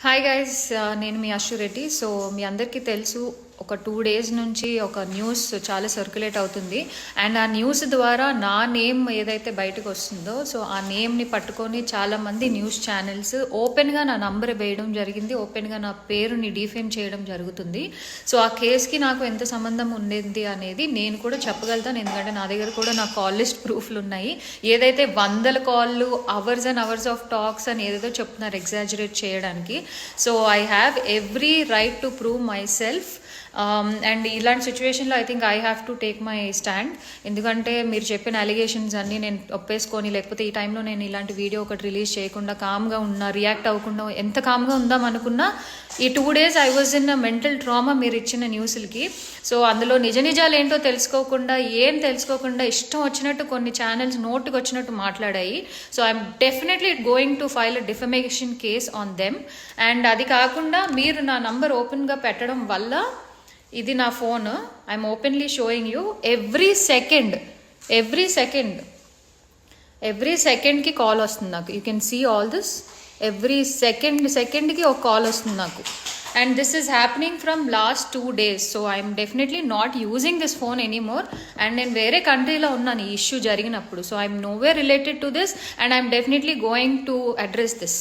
Hi guys uh, నేను మీ Ashwa Reddy so మీ అందరికీ తెలుసు ఒక టూ డేస్ నుంచి ఒక న్యూస్ చాలా సర్క్యులేట్ అవుతుంది. అండ్ ఆ న్యూస్ ద్వారా నా నేమ్ ఏదైతే బయటకు వస్తుందో సో ఆ నేమ్ని పట్టుకొని చాలామంది న్యూస్ ఛానల్స్ ఓపెన్గా నా నంబర్ వేయడం జరిగింది. ఓపెన్గా నా పేరుని డిఫేమ్ చేయడం జరుగుతుంది. సో ఆ కేసుకి నాకు ఎంత సంబంధం ఉండేది అనేది నేను కూడా చెప్పగలుగుతాను. ఎందుకంటే నా దగ్గర కూడా నా కాల్ లిస్ట్ ప్రూఫ్లు ఉన్నాయి. ఏదైతే వందల కాళ్ళు hours and hours of talks అని ఏదేదో చెప్తున్నారు ఎగ్జాజరేట్ చేయడానికి. So I have every right to prove myself Um, and ఇలాంటి సిచ్యువేషన్లో I think I have to take my stand ఎందుకంటే మీరు చెప్పిన అలిగేషన్స్ అన్నీ నేను ఒప్పేసుకొని లేకపోతే ఈ టైంలో నేను ఇలాంటి వీడియో ఒకటి రిలీజ్ చేయకుండా కామ్గా ఉన్నా రియాక్ట్ అవ్వకుండా ఎంత కామ్గా ఉందాం అనుకున్నా ఈ two days I was in mental trauma మీరు ఇచ్చిన న్యూస్లకి సో అందులో నిజ నిజాలు ఏంటో తెలుసుకోకుండా ఏం తెలుసుకోకుండా ఇష్టం వచ్చినట్టు కొన్ని ఛానల్స్ నోటుకు వచ్చినట్టు మాట్లాడాయి. So I'm definitely going to file a defamation case on them and అది కాకుండా మీరు నా నంబర్ ఓపెన్గా పెట్టడం వల్ల ఇది నా phone. I'm openly showing you every second every second every సెకండ్కి కాల్ వస్తుంది నాకు. You can see all this every second సెకండ్కి ఒక కాల్ వస్తుంది నాకు. And this is happening from last two days so I'm definitely not using this phone anymore and నేను వేరే కంట్రీలో ఉన్నాను ఈ ఇష్యూ జరిగినప్పుడు. So I'm no way related to this and I'm definitely going to address this